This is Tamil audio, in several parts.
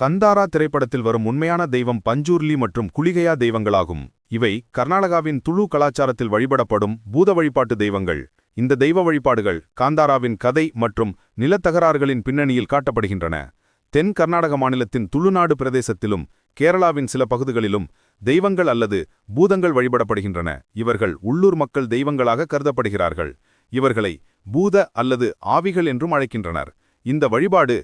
கந்தாரா திரைப்படத்தில் வரும் உண்மையான தெய்வம் பஞ்சூர்லி மற்றும் குளிகையா தெய்வங்களாகும். இவை கர்நாடகாவின் துளு கலாச்சாரத்தில் வழிபடப்படும் பூத வழிபாட்டு தெய்வங்கள். இந்த தெய்வ வழிபாடுகள் காந்தாராவின் கதை மற்றும் நிலத்தகராறுகளின் பின்னணியில் காட்டப்படுகின்றன. தென் கர்நாடக மாநிலத்தின் துளுநாடு பிரதேசத்திலும் கேரளாவின் சில பகுதிகளிலும் தெய்வங்கள் அல்லது பூதங்கள் வழிபடப்படுகின்றன. இவர்கள் உள்ளூர் மக்கள் தெய்வங்களாக கருதப்படுகிறார்கள். இவர்களை பூத அல்லது ஆவிகள் என்றும் அழைக்கின்றனர். இந்த வழிபாடு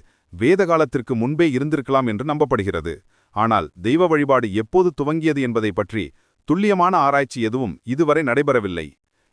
வேத காலத்திற்கு முன்பே இருந்திருக்கலாம் என்று நம்பப்படுகிறது. ஆனால் தெய்வ வழிபாடு எப்போது துவங்கியது என்பதை பற்றி துல்லியமான ஆராய்ச்சி எதுவும் இதுவரை நடைபெறவில்லை.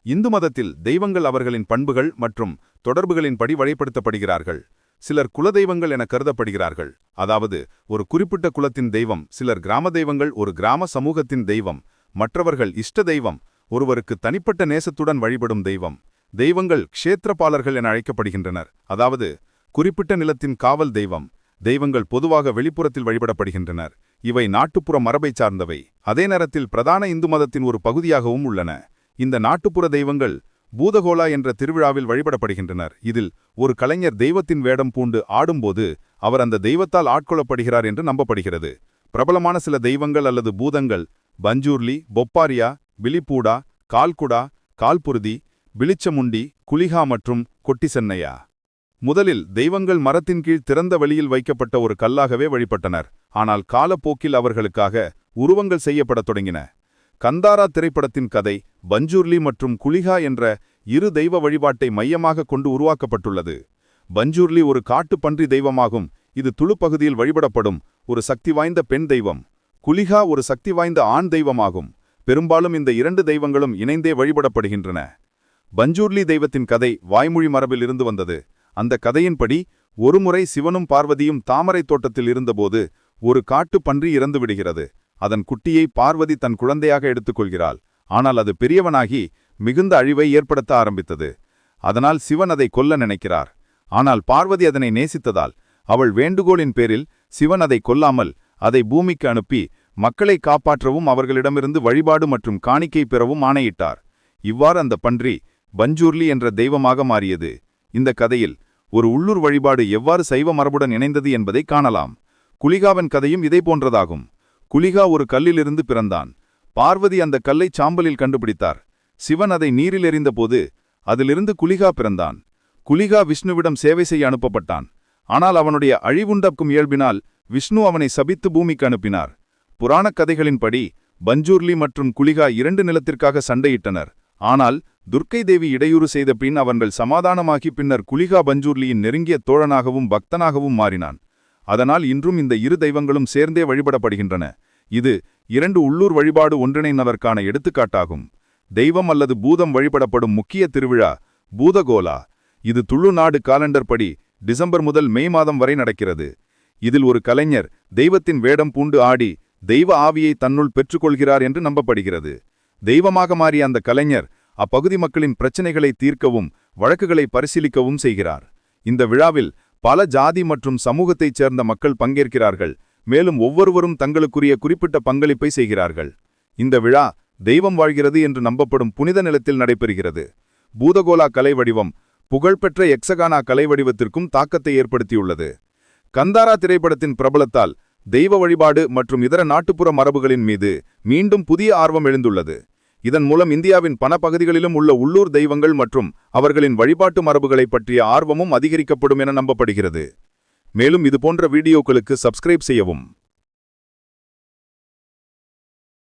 இந்து மதத்தில் தெய்வங்கள் அவர்களின் பண்புகள் மற்றும் தொடர்புகளின்படி வழிபடுத்தப்படுகிறார்கள் சிலர் குலதெய்வங்கள் என கருதப்படுகிறார்கள். அதாவது ஒரு குறிப்பிட்ட குலத்தின் தெய்வம் சிலர் கிராம தெய்வங்கள் ஒரு கிராம சமூகத்தின் தெய்வம் மற்றவர்கள் இஷ்ட தெய்வம் ஒருவருக்கு தனிப்பட்ட நேசத்துடன் வழிபடும் தெய்வம். தெய்வங்கள் க்ஷேத்திரபாலர்கள் என அழைக்கப்படுகின்றனர். அதாவது குறிப்பிட்ட நிலத்தின் காவல் தெய்வம் தெய்வங்கள் பொதுவாக வெளிப்புறத்தில் வழிபடப்படுகின்றனர். இவை நாட்டுப்புற மரபைச் சார்ந்தவை. அதே நேரத்தில் பிரதான இந்து மதத்தின் ஒரு பகுதியாகவும் உள்ளன. இந்த நாட்டுப்புற தெய்வங்கள் பூதகோலா என்ற திருவிழாவில் வழிபடப்படுகின்றனர். இதில் ஒரு கலைஞர் தெய்வத்தின் வேடம் பூண்டு ஆடும்போது அவர் அந்த தெய்வத்தால் ஆட்கொள்ளப்படுகிறார் என்று நம்பப்படுகிறது. பிரபலமான சில தெய்வங்கள் அல்லது பூதங்கள் பஞ்சூர்லி பொப்பாரியா விழிப்பூடா கால்குடா கால்புருதி பிளிச்சமுண்டி குலிகா மற்றும் கொட்டிசென்னையா. முதலில் தெய்வங்கள் மரத்தின் கீழ் திறந்த வெளியில் வைக்கப்பட்ட ஒரு கல்லாகவே வழிபட்டனர். ஆனால் காலப்போக்கில் அவர்களுக்காக உருவங்கள் செய்யப்படத் தொடங்கின. கந்தாரா திரைப்படத்தின் கதை பஞ்சூர்லி மற்றும் குளிகா என்ற இரு தெய்வ வழிபாட்டை மையமாக கொண்டு உருவாக்கப்பட்டுள்ளது. பஞ்சூர்லி ஒரு காட்டுப்பன்றி தெய்வமாகும். இது துளுப்பகுதியில் வழிபடப்படும் ஒரு சக்தி வாய்ந்த பெண் தெய்வம். குலிகா ஒரு சக்தி வாய்ந்த ஆண் தெய்வமாகும். பெரும்பாலும் இந்த இரண்டு தெய்வங்களும் இணைந்தே வழிபடப்படுகின்றன. பஞ்சூர்லி தெய்வத்தின் கதை வாய்மொழி மரபில் இருந்து வந்தது. அந்த கதையின்படி ஒருமுறை சிவனும் பார்வதியும் தாமரை தோட்டத்தில் இருந்தபோது ஒரு காட்டு பன்றி இறந்து விடுகிறது. அதன் குட்டியை பார்வதி தன் குழந்தையாக எடுத்துக்கொள்கிறாள். ஆனால் அது பெரியவனாகி மிகுந்த அழிவை ஏற்படுத்த ஆரம்பித்தது. அதனால் சிவன் அதை கொல்ல நினைக்கிறார். ஆனால் பார்வதி அதனை நேசித்ததால் அவள் வேண்டுகோளின் பேரில் சிவன் அதை கொல்லாமல் அதை பூமிக்கு அனுப்பி மக்களை காப்பாற்றவும் அவர்களிடமிருந்து வழிபாடு மற்றும் காணிக்கை பெறவும் ஆணையிட்டார். இவ்வாறு அந்த பன்றி பஞ்சூர்லி என்ற தெய்வமாக மாறியது. இந்த கதையில் ஒரு உள்ளூர் வழிபாடு எவ்வாறு சைவ மரபுடன் இணைந்தது என்பதை காணலாம். குலிகாவின் கதையும் இதே போன்றதாகும். குலிகா ஒரு கல்லிலிருந்து பிறந்தான். பார்வதி அந்த கல்லை சாம்பலில் கண்டுபிடித்தார். சிவன் அதை நீரில் எறிந்தபோது அதிலிருந்து குலிகா பிறந்தான். குலிகா விஷ்ணுவிடம் சேவை செய்ய அனுப்பப்பட்டான். ஆனால் அவனுடைய அழிவுண்டக்கும் இயல்பினால் விஷ்ணு அவனை சபித்து பூமிக்கு அனுப்பினார். புராணக் கதைகளின்படி பஞ்சூர்லி மற்றும் குலிகா இரண்டு நிலத்திற்காக சண்டையிட்டனர். ஆனால் துர்க்கை தேவி இடையூறு செய்த பின் அவன்கள் சமாதானமாகி பின்னர் குலிகா பஞ்சூர்லியின் நெருங்கிய தோழனாகவும் பக்தனாகவும் மாறினான். அதனால் இன்றும் இந்த இரு தெய்வங்களும் சேர்ந்தே வழிபடப்படுகின்றன. இது இரண்டு உள்ளூர் வழிபாடு ஒன்றிணைந்ததற்கான எடுத்துக்காட்டாகும். தெய்வம் அல்லது பூதம் வழிபடப்படும் முக்கிய திருவிழா பூதகோலா. இது துளுநாடு காலண்டர் படி டிசம்பர் முதல் மே மாதம் வரை நடக்கிறது. இதில் ஒரு கலைஞர் தெய்வத்தின் வேடம் பூண்டு ஆடி தெய்வ ஆவியை தன்னுள் பெற்றுக்கொள்கிறார் என்று நம்பப்படுகிறது. தெய்வமாக மாறிய அந்த கலைஞர் அப்பகுதி மக்களின் பிரச்சினைகளை தீர்க்கவும் வழக்குகளை பரிசீலிக்கவும் செய்கிறார். இந்த விழாவில் பல ஜாதி மற்றும் சமூகத்தைச் சேர்ந்த மக்கள் பங்கேற்கிறார்கள். மேலும் ஒவ்வொருவரும் தங்களுக்குரிய குறிப்பிட்ட பங்களிப்பை செய்கிறார்கள். இந்த விழா தெய்வம் வாழ்கிறது என்று நம்பப்படும் புனித நிலத்தில் நடைபெறுகிறது. பூதகோலா கலை வடிவம் புகழ்பெற்ற எக்ஸகானா கலை வடிவத்திற்கும் தாக்கத்தை ஏற்படுத்தியுள்ளது. கந்தாரா திரைப்படத்தின் பிரபலத்தால் தெய்வ வழிபாடு மற்றும் இதர நாட்டுப்புற மரபுகளின் மீது மீண்டும் புதிய ஆர்வம் எழுந்துள்ளது. இதன் மூலம் இந்தியாவின் பணப்பகுதிகளிலும் பகுதிகளிலும் உள்ள உள்ளூர் தெய்வங்கள் மற்றும் அவர்களின் வழிபாட்டு மரபுகளை பற்றிய ஆர்வமும் அதிகரிக்கப்படும் என நம்பப்படுகிறது. மேலும் இதுபோன்ற வீடியோக்களுக்கு சப்ஸ்கிரைப் செய்யவும்.